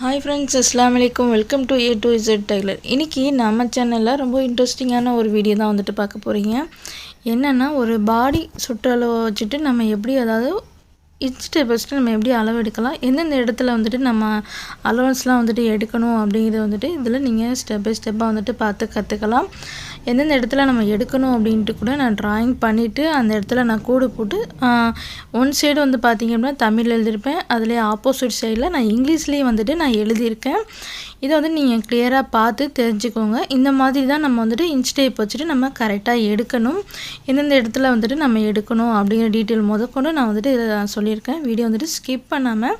Hi friends அஸ்லாம் வலைக்கம் welcome to A to Z tailor இன்றைக்கி நம்ம சேனலில் ரொம்ப இன்ட்ரெஸ்டிங்கான ஒரு வீடியோ தான் வந்துட்டு பார்க்க போகிறீங்க என்னென்னா ஒரு பாடி சுற்றளவு வச்சுட்டு நம்ம எப்படி அதாவது வெஜிடபிள்ஸ்ட்டு ஃபஸ்ட்டு நம்ம எப்படி அளவு எடுக்கலாம் எந்தெந்த இடத்துல வந்துட்டு நம்ம அலவன்ஸ்லாம் வந்துட்டு எடுக்கணும் அப்படிங்கிறத வந்துட்டு இதில் நீங்கள் ஸ்டெப் பை ஸ்டெப்பாக வந்துட்டு பார்த்து கற்றுக்கலாம் எந்தெந்த இடத்துல நம்ம எடுக்கணும் அப்படின்ட்டு கூட நான் ட்ராயிங் பண்ணிவிட்டு அந்த இடத்துல நான் கூடு போட்டு ஒன் சைடு வந்து பார்த்திங்க அப்படின்னா தமிழ் எழுதியிருப்பேன். அதுலேயே ஆப்போசிட் சைடில் நான் இங்கிலீஷ்லேயும் வந்துட்டு நான் எழுதியிருக்கேன். இதை வந்து நீங்கள் கிளியராக பார்த்து தெரிஞ்சுக்கோங்க. இந்த மாதிரி தான் நம்ம வந்துட்டு இன்ச் டேப் வச்சுட்டு நம்ம கரெக்டாக எடுக்கணும். எந்தெந்த இடத்துல வந்துட்டு நம்ம எடுக்கணும் அப்படிங்கிற டீட்டெயில் முதற்கொண்டு நான் வந்துட்டு இதை சொல்லியிருக்கேன். வீடியோ வந்துட்டு ஸ்கிப் பண்ணாமல்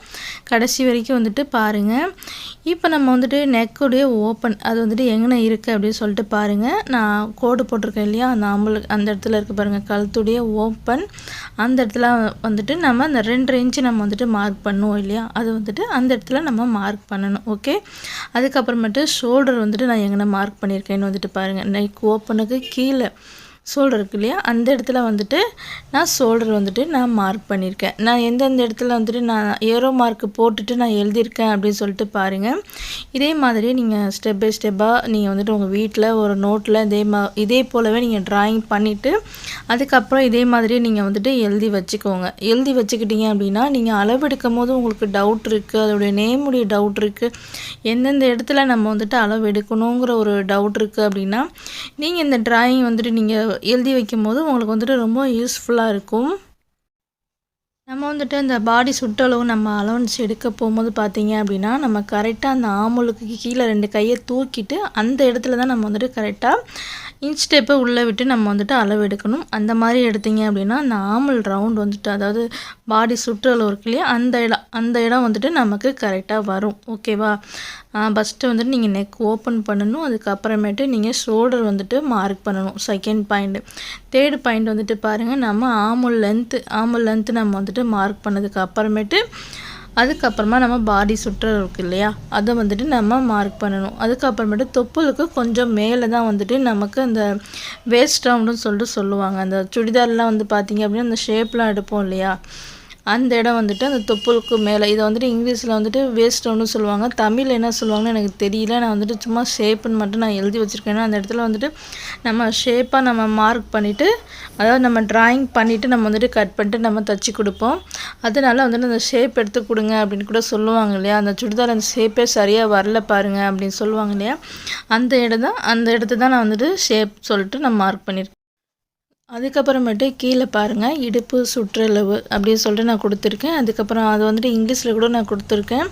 கடைசி வரைக்கும் வந்துட்டு பாருங்கள் இப்போ நம்ம வந்துட்டு நெக்குடைய ஓப்பன் அது வந்துட்டு எங்கே இருக்குது அப்படின்னு சொல்லிட்டு பாருங்கள் நான் கோடு போட்டிருக்கேன் இல்லையா? அந்த அம்பல் அந்த இடத்துல இருக்க பாருங்கள் கழுத்துடைய ஓப்பன் அந்த இடத்துல வந்துட்டு நம்ம அந்த ரெண்டு இன்ச்சு நம்ம வந்துட்டு மார்க் பண்ணுவோம் இல்லையா? அது வந்துட்டு அந்த இடத்துல நம்ம மார்க் பண்ணணும். ஓகே அதுக்கப்புறமேட்டு ஷோல்டர் வந்துட்டு நான் எங்கே மார்க் பண்ணியிருக்கேன்னு வந்துட்டு பாருங்கள் நெக் ஓப்பனுக்கு கீழே. ஷோல்டர் இருக்கு இல்லையா? அந்த இடத்துல வந்துட்டு நான் ஷோல்டர் வந்துட்டு நான் மார்க் பண்ணியிருக்கேன். நான் எந்தெந்த இடத்துல வந்துட்டு நான் ஏரோ மார்க் போட்டுட்டு நான் எழுதியிருக்கேன் அப்படின்னு சொல்லிட்டு பாருங்கள் இதே மாதிரி நீங்கள் ஸ்டெப் பை ஸ்டெப்பாக நீங்கள் வந்துட்டு உங்கள் வீட்டில் ஒரு நோட்டில் இதே மா இதே போலவே நீங்கள் ட்ராயிங் பண்ணிவிட்டு அதுக்கப்புறம் இதே மாதிரி நீங்கள் வந்துட்டு எழுதி வச்சுக்கோங்க. எழுதி வச்சுக்கிட்டீங்க அப்படின்னா நீங்கள் அளவெடுக்கும் போது உங்களுக்கு டவுட் இருக்குது அதோடைய நேமுடைய டவுட் இருக்குது எந்தெந்த இடத்துல நம்ம வந்துட்டு அளவு எடுக்கணுங்கிற ஒரு டவுட் இருக்குது அப்படின்னா நீங்கள் இந்த ட்ராயிங் வந்துட்டு நீங்கள் எழுதி வைக்கும்போது உங்களுக்கு வந்துட்டு ரொம்ப யூஸ்ஃபுல்லாக இருக்கும். நம்ம வந்துட்டு அந்த பாடி சுற்றளவு நம்ம அலவன்ஸ் எடுக்க போகும்போது பார்த்தீங்க அப்படின்னா நம்ம கரெக்டாக அந்த ஆமுலுக்கு கீழே ரெண்டு கையை தூக்கிட்டு அந்த இடத்துல தான் நம்ம வந்துட்டு கரெக்டாக இன்ச் டேப்பை உள்ளே விட்டு நம்ம வந்துட்டு அளவு எடுக்கணும். அந்த மாதிரி எடுத்தீங்க அப்படின்னா அந்த ஆமல் ரவுண்ட் வந்துட்டு அதாவது பாடி சுற்றளவு இருக்கு இல்லையா அந்த இடம் அந்த இடம் வந்துட்டு நமக்கு கரெக்டாக வரும். ஓகேவா ஃபஸ்ட்டு வந்துட்டு நீங்கள் நெக் ஓப்பன் பண்ணணும். அதுக்கப்புறமேட்டு நீங்கள் ஷோல்டர் வந்துட்டு மார்க் பண்ணணும். செகண்ட் பாயிண்ட்டு தேர்டு பாயிண்ட் வந்துட்டு பாருங்கள் நம்ம ஆமுல் லென்த்து ஆமுல் லென்த்து நம்ம வந்துட்டு மார்க் பண்ணதுக்கு அப்புறமேட்டு அதுக்கப்புறமா நம்ம பாடி சுற்றுற இருக்குது இல்லையா? அதை வந்துட்டு நம்ம மார்க் பண்ணணும். அதுக்கப்புறமேட்டு தொப்புளுக்கு கொஞ்சம் மேலே தான் வந்துட்டு நமக்கு அந்த வேஸ்ட் ரவுண்டுன்னு சொல்லிட்டு சொல்லுவாங்க. அந்த சுடிதார்லாம் வந்து பார்த்திங்க அப்படின்னா அந்த ஷேப்லாம் எடுப்போம் இல்லையா? அந்த இடம் வந்துட்டு அந்த தொப்புளுக்கு மேலே. இதை வந்துட்டு இங்கிலீஷில் வந்துட்டு வேஸ்ட் ஒன்று சொல்லுவாங்க. தமிழ் என்ன சொல்லுவாங்கன்னு எனக்கு தெரியல. நான் வந்துட்டு சும்மா ஷேப்புன்னு மட்டும் நான் எழுதி வச்சுருக்கேன். அந்த இடத்துல வந்துட்டு நம்ம ஷேப்பாக நம்ம மார்க் பண்ணிவிட்டு அதாவது நம்ம ட்ராயிங் பண்ணிவிட்டு நம்ம வந்துட்டு கட் பண்ணிட்டு நம்ம தச்சு கொடுப்போம். அதனால வந்துட்டு அந்த ஷேப் எடுத்து கொடுங்க அப்படின்னு கூட சொல்லுவாங்க இல்லையா? அந்த சுடிதார் அந்த ஷேப்பே சரியாக வரல பாருங்கள் அப்படின்னு சொல்லுவாங்க இல்லையா? அந்த இடம் தான் அந்த இடத்த தான் நான் வந்துட்டு ஷேப் சொல்லிட்டு நான் மார்க் பண்ணியிருக்கேன் அதுக்கப்புறமேட்டு கீழே பாருங்கள் இடுப்பு சுற்றளவு அப்படின்னு சொல்லிட்டு நான் கொடுத்துருக்கேன். அதுக்கப்புறம் அது வந்துட்டு இங்கிலீஷில் கூட நான் கொடுத்துருக்கேன்.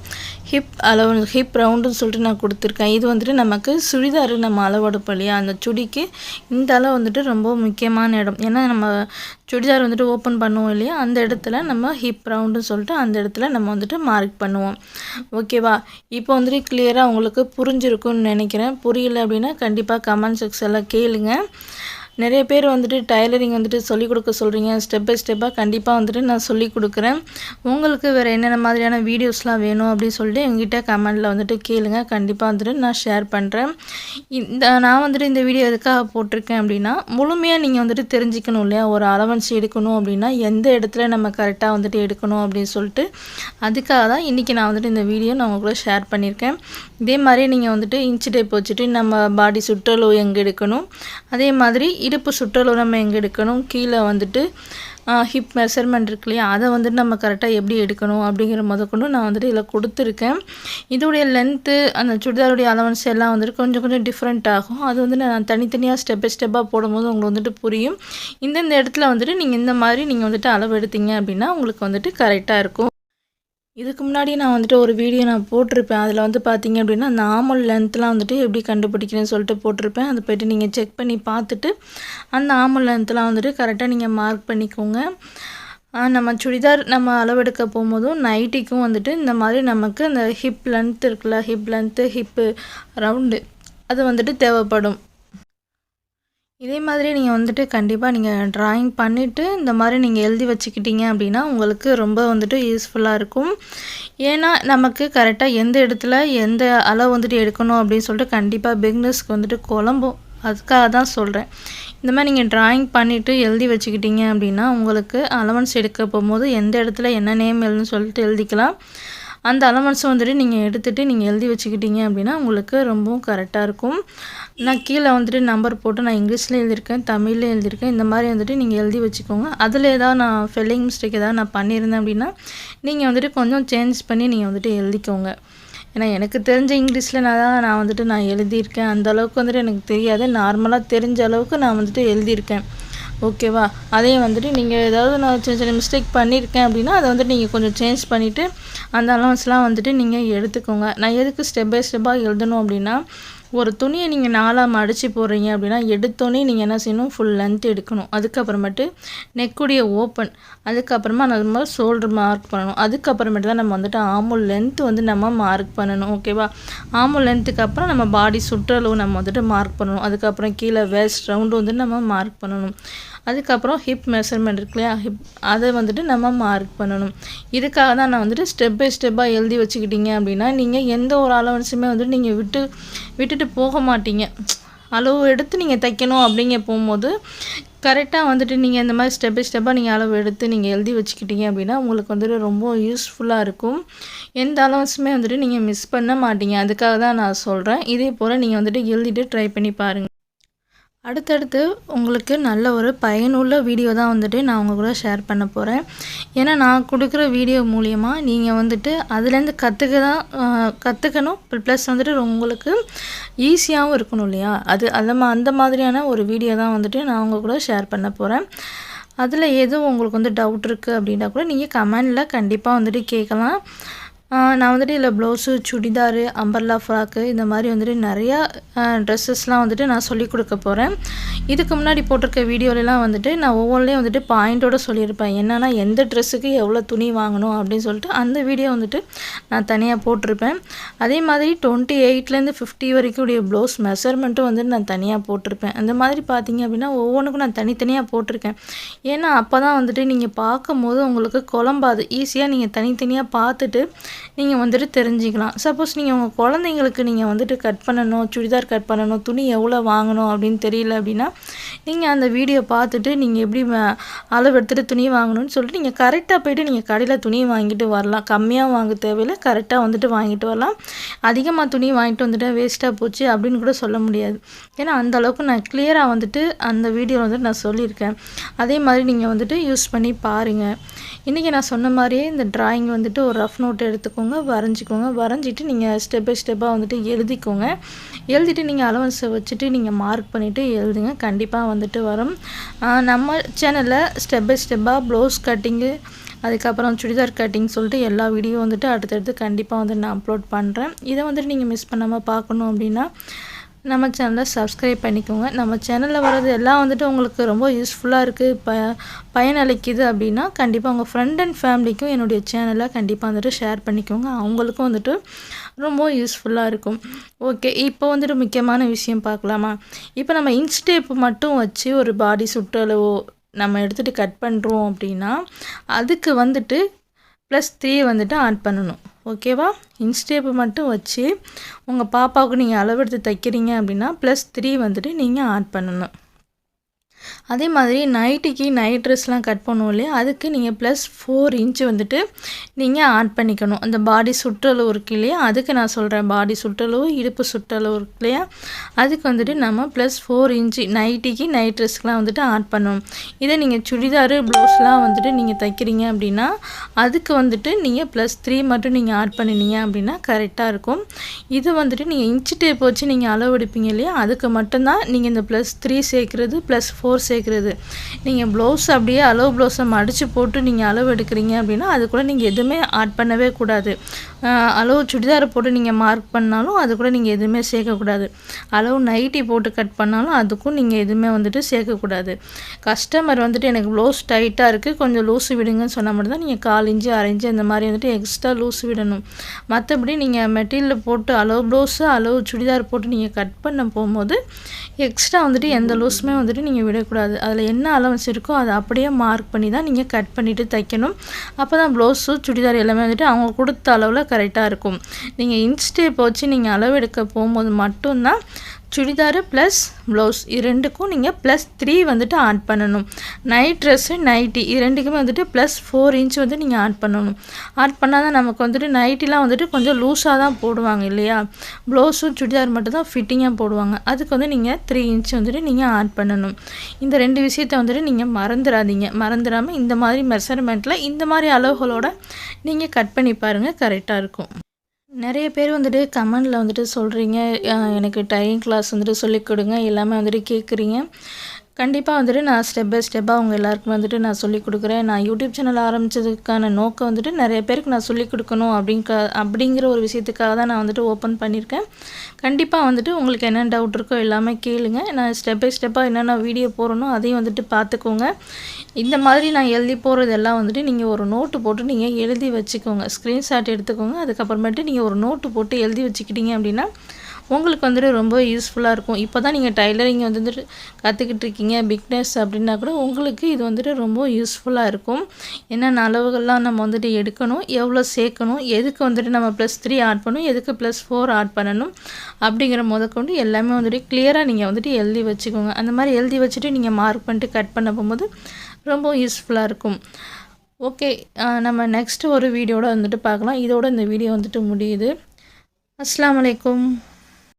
ஹிப் அளவு ஹிப் ரவுண்டுன்னு சொல்லிட்டு நான் கொடுத்துருக்கேன். இது வந்துட்டு நமக்கு சுடிதார் நம்ம அளவெடுப்போம் இல்லையா? அந்த சுடிக்கு இந்த அளவு வந்துட்டு ரொம்ப முக்கியமான இடம். ஏன்னா நம்ம சுடிதார் வந்துட்டு ஓப்பன் பண்ணுவோம் இல்லையா? அந்த இடத்துல நம்ம ஹிப் ரவுண்டுன்னு சொல்லிட்டு அந்த இடத்துல நம்ம வந்துட்டு மார்க் பண்ணுவோம். ஓகேவா? இப்போ வந்துட்டு கிளியராக உங்களுக்கு புரிஞ்சிருக்கும்னு நினைக்கிறேன். புரியல அப்படின்னா கண்டிப்பாக கமெண்ட் செக்ஷனில் கேளுங்கள் நிறைய பேர் வந்துட்டு டைலரிங் வந்துட்டு சொல்லிக் கொடுக்க சொல்கிறீங்க ஸ்டெப் பை ஸ்டெப்பாக கண்டிப்பாக வந்துட்டு நான் சொல்லிக் கொடுக்குறேன். உங்களுக்கு வேறு என்னென்ன மாதிரியான வீடியோஸ்லாம் வேணும் அப்படின்னு சொல்லிட்டு எங்கிட்ட கமெண்டில் வந்துட்டு கேளுங்க. கண்டிப்பாக வந்துட்டு நான் ஷேர் பண்ணுறேன் இந்த நான் வந்துட்டு இந்த வீடியோ எதுக்காக போட்டிருக்கேன் அப்படின்னா முழுமையாக நீங்கள் வந்துட்டு தெரிஞ்சுக்கணும் இல்லையா? ஒரு அலவன்ஸ் எடுக்கணும் அப்படின்னா எந்த இடத்துல நம்ம கரெக்டாக வந்துட்டு எடுக்கணும் அப்படின்னு சொல்லிட்டு அதுக்காக தான் இன்றைக்கி நான் வந்துட்டு இந்த வீடியோ நான் உங்க ஷேர் பண்ணியிருக்கேன். இதே மாதிரி நீங்கள் வந்துட்டு இன்ச்சு டேப் வச்சுட்டு நம்ம பாடி சுற்றளவு எங்கே எடுக்கணும்? அதே மாதிரி இடுப்பு சுற்றளவு நம்ம எங்கே எடுக்கணும்? கீழே வந்துட்டு ஹிப் மெஷர்மெண்ட் இருக்கு இல்லையா? அதை வந்துட்டு நம்ம கரெக்டாக எப்படி எடுக்கணும் அப்படிங்கிற முதற்கொண்டு நான் வந்துட்டு இதில் கொடுத்துருக்கேன். இதோடைய லென்த்து அந்த சுடிதாருடைய அலவன்ஸ் எல்லாம் வந்துட்டு கொஞ்சம் கொஞ்சம் டிஃப்ரெண்ட் ஆகும். அது வந்து நான் தனித்தனியாக ஸ்டெப் பை ஸ்டெப்பாக போடும்போது உங்களுக்கு வந்துட்டு புரியும். இந்தந்த இடத்துல வந்துட்டு நீங்கள் இந்த மாதிரி நீங்கள் வந்துட்டு அளவு எடுத்தீங்க அப்படின்னா உங்களுக்கு வந்துட்டு கரெக்டாக இருக்கும். இதுக்கு முன்னாடி நான் வந்துட்டு ஒரு வீடியோ நான் போட்டிருப்பேன். அதில் வந்து பார்த்தீங்க அப்படின்னா நார்மல் லென்த்லாம் வந்துட்டு எப்படி கண்டுபிடிக்கிறேன்னு சொல்லிட்டு போட்டிருப்பேன். அதை போய்ட்டு நீங்கள் செக் பண்ணி பார்த்துட்டு அந்த ஆமல் லென்த்லாம் வந்துட்டு கரெக்டாக நீங்கள் மார்க் பண்ணிக்கோங்க. நம்ம சுடிதார் நம்ம அளவெடுக்க போகும்போதும் நைட்டிக்கும் வந்துட்டு இந்த மாதிரி நமக்கு அந்த ஹிப் லென்த் இருக்குல்ல ஹிப் லென்த்து ஹிப்பு ரவுண்டு அது வந்துட்டு தேவைப்படும். இதே மாதிரி நீங்கள் வந்துட்டு கண்டிப்பாக நீங்கள் ட்ராயிங் பண்ணிவிட்டு இந்த மாதிரி நீங்கள் எழுதி வச்சுக்கிட்டீங்க அப்படின்னா உங்களுக்கு ரொம்ப வந்துட்டு யூஸ்ஃபுல்லாக இருக்கும். ஏன்னா நமக்கு கரெக்டாக எந்த இடத்துல எந்த அளவு வந்துட்டு எடுக்கணும் அப்படின்னு சொல்லிட்டு கண்டிப்பாக பிக்னஸ்க்கு வந்துட்டு குழம்பும். அதுக்காக தான் சொல்கிறேன் இந்த மாதிரி நீங்கள் ட்ராயிங் பண்ணிவிட்டு எழுதி வச்சுக்கிட்டீங்க அப்படின்னா உங்களுக்கு அலவன்ஸ் எடுக்க போகும்போது எந்த இடத்துல என்ன நேம் எழுதுன்னு சொல்லிட்டு எழுதிக்கலாம். அந்த அலவன்ஸை வந்துட்டு நீங்கள் எடுத்துகிட்டு நீங்கள் எழுதி வச்சுக்கிட்டீங்க அப்படின்னா உங்களுக்கு ரொம்பவும் கரெக்டாக இருக்கும். நான் கீழே வந்துட்டு நம்பர் போட்டு நான் இங்கிலீஷில் எழுதியிருக்கேன் தமிழில் எழுதியிருக்கேன் இந்த மாதிரி வந்துட்டு நீங்கள் எழுதி வச்சுக்கோங்க. அதில் ஏதாவது நான் ஃபெல்லிங் மிஸ்டேக் ஏதாவது நான் பண்ணியிருந்தேன் அப்படின்னா நீங்கள் வந்துட்டு கொஞ்சம் சேஞ்ச் பண்ணி நீங்கள் வந்துட்டு எழுதிக்கோங்க. ஏன்னா எனக்கு தெரிஞ்ச இங்கிலீஷில் நான் தான் நான் வந்துட்டு நான் எழுதியிருக்கேன். அந்த அளவுக்கு வந்துட்டு எனக்கு தெரியாது. நார்மலாக தெரிஞ்ச அளவுக்கு நான் வந்துட்டு எழுதியிருக்கேன். ஓகேவா? அதையும் வந்துட்டு நீங்கள் ஏதாவது நான் சின்ன சின்ன மிஸ்டேக் பண்ணியிருக்கேன் அப்படின்னா அதை வந்துட்டு நீங்கள் கொஞ்சம் சேஞ்ச் பண்ணிவிட்டு அந்த அலவன்ஸ்லாம் வந்துட்டு நீங்கள் எடுத்துக்கோங்க. நான் எதுக்கு ஸ்டெப் பை ஸ்டெப்பாக எழுதணும் அப்படின்னா ஒரு துணியை நீங்கள் நாலாக மடித்து போடுறீங்க அப்படின்னா எடுத்தோன்னே நீங்கள் என்ன செய்யணும்? ஃபுல் லென்த் எடுக்கணும். அதுக்கப்புறமேட்டு நெக்குடைய ஓப்பன் அதுக்கப்புறமா நம்ம ஷோல்டர் மார்க் பண்ணணும். அதுக்கப்புறமேட்டு தான் நம்ம வந்துட்டு ஆமுல் லென்த் வந்து நம்ம மார்க் பண்ணணும். ஓகேவா ஆமுல் லென்த்துக்கு அப்புறம் நம்ம பாடி சுற்றளவு நம்ம வந்துட்டு மார்க் பண்ணணும். அதுக்கப்புறம் கீழே வேஸ்ட் ரவுண்டு வந்து நம்ம மார்க் பண்ணணும். அதுக்கப்புறம் ஹிப் மெஷர்மெண்ட் இருக்கு இல்லையா? ஹிப் அதை வந்துட்டு நம்ம மார்க் பண்ணணும். இதுக்காக தான் நான் வந்துட்டு ஸ்டெப் பை ஸ்டெப்பாக எழுதி வச்சுக்கிட்டீங்க அப்படின்னா நீங்கள் எந்த ஒரு அலவன்ஸுமே வந்துட்டு நீங்கள் விட்டு விட்டுட்டு போக மாட்டீங்க. அளவு எடுத்து நீங்கள் தைக்கணும் அப்படிங்க போகும்போது கரெக்டாக வந்துட்டு நீங்கள் இந்த மாதிரி ஸ்டெப் பை ஸ்டெப்பாக நீங்கள் அளவு எடுத்து நீங்கள் எழுதி வச்சுக்கிட்டீங்க அப்படின்னா உங்களுக்கு வந்துட்டு ரொம்ப யூஸ்ஃபுல்லாக இருக்கும். எந்த அலவன்ஸுமே வந்துட்டு நீங்கள் மிஸ் பண்ண மாட்டீங்க. அதுக்காக தான் நான் சொல்கிறேன் இதே போல் நீங்கள் வந்துட்டு எழுதிட்டு ட்ரை பண்ணி பாருங்கள் அடுத்தடுத்து உங்களுக்கு நல்ல ஒரு பயனுள்ள வீடியோ தான் வந்துட்டு நான் உங்கள் கூட ஷேர் பண்ண போகிறேன் ஏன்னா நான் கொடுக்குற வீடியோ மூலியமாக நீங்கள் வந்துட்டு அதுலேருந்து கற்றுக்க தான் கற்றுக்கணும் ப்ளஸ் வந்துட்டு உங்களுக்கு ஈஸியாகவும் இருக்கணும் இல்லையா? அது அந்த மா அந்த மாதிரியான ஒரு வீடியோ தான் வந்துட்டு நான் உங்கள் கூட ஷேர் பண்ண போகிறேன் அதில் எதுவும் உங்களுக்கு வந்து டவுட் இருக்குது அப்படின்னா கூட நீங்கள் கமெண்டில் கண்டிப்பாக வந்துட்டு கேட்கலாம். நான் வந்துட்டு இதில் ப்ளவுஸு சுடிதாரு அம்பர்லா ஃப்ராக்கு இந்த மாதிரி வந்துட்டு நிறையா ட்ரெஸ்ஸஸ்லாம் வந்துட்டு நான் சொல்லி கொடுக்க போகிறேன் இதுக்கு முன்னாடி போட்டிருக்க வீடியோலலாம் வந்துட்டு நான் ஒவ்வொன்றையும் வந்துட்டு பாயிண்ட்டோட சொல்லியிருப்பேன். என்னென்னா எந்த ட்ரெஸ்ஸுக்கு எவ்வளோ துணி வாங்கணும் அப்படின்னு சொல்லிட்டு அந்த வீடியோ வந்துட்டு நான் தனியாக போட்டிருப்பேன். அதே மாதிரி டுவெண்ட்டி எயிட்லேருந்து ஃபிஃப்டி வரைக்கும் உடைய ப்ளவுஸ் மெஷர்மெண்ட்டும் வந்துட்டு நான் தனியாக போட்டிருப்பேன். அந்த மாதிரி பார்த்தீங்க அப்படின்னா ஒவ்வொன்றுக்கும் நான் தனித்தனியாக போட்டிருக்கேன். ஏன்னா அப்போ தான் வந்துட்டு நீங்கள் பார்க்கும் போது உங்களுக்கு குழம்பாது. ஈஸியாக நீங்கள் தனித்தனியாக பார்த்துட்டு நீங்கள் வந்துட்டு தெரிஞ்சுக்கலாம். சப்போஸ் நீங்கள் உங்கள் குழந்தைங்களுக்கு நீங்கள் வந்துட்டு கட் பண்ணணும் சுடிதார் கட் பண்ணணும் துணி எவ்வளோ வாங்கணும் அப்படின்னு தெரியல அப்படின்னா நீங்கள் அந்த வீடியோ பார்த்துட்டு நீங்கள் எப்படி அளவு எடுத்துகிட்டு துணி வாங்கணும்னு சொல்லிட்டு நீங்கள் கரெக்டாக போய்ட்டு நீங்கள் கடையில் துணி வாங்கிட்டு வரலாம். கம்மியாக வாங்க தேவையில்லை கரெக்டாக வந்துட்டு வாங்கிட்டு வரலாம். அதிகமாக துணி வாங்கிட்டு வந்துட்டு வேஸ்ட்டாக போச்சு அப்படின்னு கூட சொல்ல முடியாது. ஏன்னா அந்த அளவுக்கு நான் கிளியராக வந்துட்டு அந்த வீடியோவில் வந்துட்டு நான் சொல்லியிருக்கேன். அதே மாதிரி நீங்கள் வந்துட்டு யூஸ் பண்ணி பாருங்கள் இன்றைக்கி நான் சொன்ன மாதிரியே இந்த ட்ராயிங் வந்துட்டு ஒரு ரஃப் நோட் எடுத்துக்கோங்க வரைஞ்சிக்கோங்க. வரைஞ்சிட்டு நீங்கள் ஸ்டெப் பை ஸ்டெப்பாக வந்துட்டு எழுதிக்கோங்க. எழுதிட்டு நீங்கள் அலவன்ஸை வச்சுட்டு நீங்கள் மார்க் பண்ணிவிட்டு எழுதுங்க. கண்டிப்பாக வந்துட்டு வரும். நம்ம சேனலில் ஸ்டெப் பை ஸ்டெப்பாக ப்ளவுஸ் கட்டிங்கு அதுக்கப்புறம் சுடிதார் கட்டிங் சொல்லிட்டு எல்லா வீடியோ வந்துட்டு அடுத்தடுத்து கண்டிப்பாக வந்துட்டு நான் அப்லோட் பண்ணுறேன் இதை வந்துட்டு நீங்கள் மிஸ் பண்ணாமல் பார்க்கணும் அப்படின்னா நம்ம சேனலை சப்ஸ்கிரைப் பண்ணிக்கோங்க. நம்ம சேனலில் வர்றது எல்லாம் வந்துட்டு உங்களுக்கு ரொம்ப யூஸ்ஃபுல்லாக இருக்குது ப பயனளிக்குது அப்படின்னா கண்டிப்பாக உங்கள் ஃப்ரெண்ட் அண்ட் ஃபேமிலிக்கும் என்னுடைய சேனலை கண்டிப்பாக வந்துட்டு ஷேர் பண்ணிக்கோங்க. அவங்களுக்கும் வந்துட்டு ரொம்ப யூஸ்ஃபுல்லாக இருக்கும். ஓகே இப்போ வந்துட்டு முக்கியமான விஷயம் பார்க்கலாமா? இப்போ நம்ம இன்ஸ்டேப் மட்டும் வச்சு ஒரு பாடி சுட்டளவோ நம்ம எடுத்துகிட்டு கட் பண்ணுறோம் அப்படின்னா அதுக்கு வந்துட்டு ப்ளஸ் த்ரீ வந்துட்டு ஆட் பண்ணணும். ஓகேவா? இன்ஸ்டேப்பு மட்டும் வச்சு உங்கள் பாப்பாவுக்கு நீங்கள் அளவெடுத்து தைக்கிறீங்க அப்படின்னா ப்ளஸ் த்ரீ வந்துட்டு நீங்கள் ஆட் பண்ணணும். அதே மாதிரி நைட்டிக்கு நைட் ட்ரெஸ்லாம் கட் பண்ணுவோம் இல்லையா? அதுக்கு நீங்கள் ப்ளஸ் ஃபோர் இன்ச்சு வந்துட்டு நீங்கள் ஆட் பண்ணிக்கணும். அந்த பாடி சுற்றளவு இருக்கு இல்லையா? அதுக்கு நான் சொல்கிறேன் பாடி சுற்றளவு இடுப்பு சுற்றளவு இருக்கு இல்லையா? அதுக்கு வந்துட்டு நம்ம ப்ளஸ் ஃபோர் இன்ச்சு நைட்டிக்கு நைட் ட்ரெஸ்க்கெலாம் வந்துட்டு ஆட் பண்ணணும். இதே நீங்கள் சுடிதாரு ப்ளவுஸ்லாம் வந்துட்டு நீங்கள் தைக்கிறீங்க அப்படின்னா அதுக்கு வந்துட்டு நீங்கள் ப்ளஸ் த்ரீ மட்டும் நீங்கள் ஆட் பண்ணினீங்க அப்படின்னா கரெக்டாக இருக்கும். இது வந்துட்டு நீங்கள் இன்ச்சு டேப் வச்சு நீங்கள் அளவு எடுப்பீங்க இல்லையா? அதுக்கு மட்டும்தான் நீங்கள் இந்த ப்ளஸ் த்ரீ சேர்க்குறது ப்ளஸ் ஃபோர் சேர்க்குறது சேர்க்குறது நீங்கள் ப்ளவுஸ் அப்படியே அளவு ப்ளவுஸை மடித்து போட்டு நீங்கள் அளவு எடுக்கிறீங்க அப்படின்னா அது கூட நீங்கள் எதுவுமே ஆட் பண்ணவே கூடாது. அளவு சுடிதாரை போட்டு நீங்கள் மார்க் பண்ணாலும் அது கூட நீங்கள் எதுவுமே சேர்க்கக்கூடாது. அளவு நைட்டி போட்டு கட் பண்ணாலும் அதுக்கும் நீங்கள் எதுவுமே வந்துட்டு சேர்க்கக்கூடாது. கஸ்டமர் வந்துட்டு எனக்கு ப்ளவுஸ் டைட்டாக இருக்குது கொஞ்சம் லூஸ் விடுங்கன்னு சொன்னால் மட்டும் தான் நீங்கள் கால் இன்ச்சு அரைஞ்சு அந்த மாதிரி வந்துட்டு எக்ஸ்ட்ரா லூஸ் விடணும். மற்றபடி நீங்கள் மெட்டீரியல் போட்டு அளவு ப்ளவுஸு அளவு சுடிதார் போட்டு நீங்கள் கட் பண்ண போகும்போது எக்ஸ்ட்ரா வந்துட்டு எந்த லூஸுமே வந்துட்டு நீங்கள் விடக்கூடாது. அதில் என்ன அலவன்ஸ் இருக்கோ அதை அப்படியே மார்க் பண்ணி தான் நீங்கள் கட் பண்ணிவிட்டு தைக்கணும். அப்போ தான் ப்ளவுஸு சுடிதார் எல்லாமே வந்துட்டு அவங்க கொடுத்த அளவில் கரெக்டாக இருக்கும். நீங்கள் இன்ஸ்டேப் வச்சு நீங்கள் அளவு எடுக்க போகும்போது மட்டும்தான் சுடிதாரு ப்ளஸ் ப்ளவுஸ் இது ரெண்டுக்கும் நீங்கள் ப்ளஸ் த்ரீ வந்துட்டு ஆட் பண்ணணும். நைட் ட்ரெஸ்ஸு நைட்டி இது ரெண்டுக்குமே வந்துட்டு ப்ளஸ் ஃபோர் இன்ச் வந்து நீங்கள் ஆட் பண்ணணும். ஆட் பண்ணால் தான் நமக்கு வந்துட்டு நைட்டிலாம் வந்துட்டு கொஞ்சம் லூஸாக தான் போடுவாங்க இல்லையா? ப்ளவுஸும் சுடிதார் மட்டும் தான் ஃபிட்டிங்காக போடுவாங்க. அதுக்கு வந்து நீங்கள் த்ரீ இன்ச் வந்துட்டு நீங்கள் ஆட் பண்ணணும். இந்த ரெண்டு விஷயத்த வந்துட்டு நீங்கள் மறந்துடாதீங்க. மறந்துடாமல் இந்த மாதிரி மெஷர்மெண்ட்டில் இந்த மாதிரி அளவுகளோட நீங்கள் கட் பண்ணி பாருங்கள் கரெக்டாக இருக்கும். நிறைய பேர் வந்துட்டு கமெண்டில் வந்துட்டு சொல்கிறீங்க எனக்கு டைம் கிளாஸ் வந்துட்டு சொல்லிக் கொடுங்க. எல்லாமே வந்துட்டு கேட்குறீங்க கண்டிப்பாக வந்துட்டு நான் ஸ்டெப் பை ஸ்டெப்பாக அவங்க எல்லாருக்கும் வந்துட்டு நான் சொல்லிக் கொடுக்குறேன். நான் யூடியூப் சேனல் ஆரம்பித்ததுக்கான நோக்கம் வந்துட்டு நிறைய பேருக்கு நான் சொல்லிக் கொடுக்கணும் அப்படிங்க அப்படிங்கிற ஒரு விஷயத்துக்காக தான் நான் வந்துட்டு ஓப்பன் பண்ணியிருக்கேன். கண்டிப்பாக வந்துட்டு உங்களுக்கு என்ன டவுட் இருக்கோ எல்லாமே கேளுங்க. நான் ஸ்டெப் பை ஸ்டெப்பாக என்னென்ன வீடியோ போகிறனோ அதையும் வந்துட்டு பார்த்துக்கோங்க. இந்த மாதிரி நான் எழுதி போகிறது எல்லாம் வந்துட்டு நீங்கள் ஒரு நோட்டு போட்டு நீங்கள் எழுதி வச்சுக்கோங்க. ஸ்க்ரீன்ஷாட் எடுத்துக்கோங்க. அதுக்கப்புறமேட்டு நீங்கள் ஒரு நோட்டு போட்டு எழுதி வச்சுக்கிட்டீங்க அப்படின்னா உங்களுக்கு வந்துட்டு ரொம்ப யூஸ்ஃபுல்லாக இருக்கும். இப்போ தான் நீங்கள் டைலரிங் வந்துட்டு கற்றுக்கிட்டு இருக்கீங்க பிக்னஸ் அப்படின்னா கூட உங்களுக்கு இது வந்துட்டு ரொம்ப யூஸ்ஃபுல்லாக இருக்கும். என்னென்ன அளவுகள்லாம் நம்ம வந்துட்டு எடுக்கணும் எவ்வளோ சேர்க்கணும் எதுக்கு வந்துட்டு நம்ம ப்ளஸ் த்ரீ ஆட் பண்ணணும் எதுக்கு ப்ளஸ் ஃபோர் ஆட் பண்ணணும் அப்படிங்கிற முதற்கொண்டு எல்லாமே வந்துட்டு கிளியராக நீங்கள் வந்துட்டு எழுதி வச்சுக்கோங்க. அந்த மாதிரி எழுதி வச்சுட்டு நீங்கள் மார்க் பண்ணிட்டு கட் பண்ண போகும்போது ரொம்ப யூஸ்ஃபுல்லாக இருக்கும். ஓகே நம்ம நெக்ஸ்ட்டு ஒரு வீடியோட வந்துட்டு பார்க்கலாம். இதோட இந்த வீடியோ வந்துட்டு முடியுது. அஸ்லாம் வலைக்கும்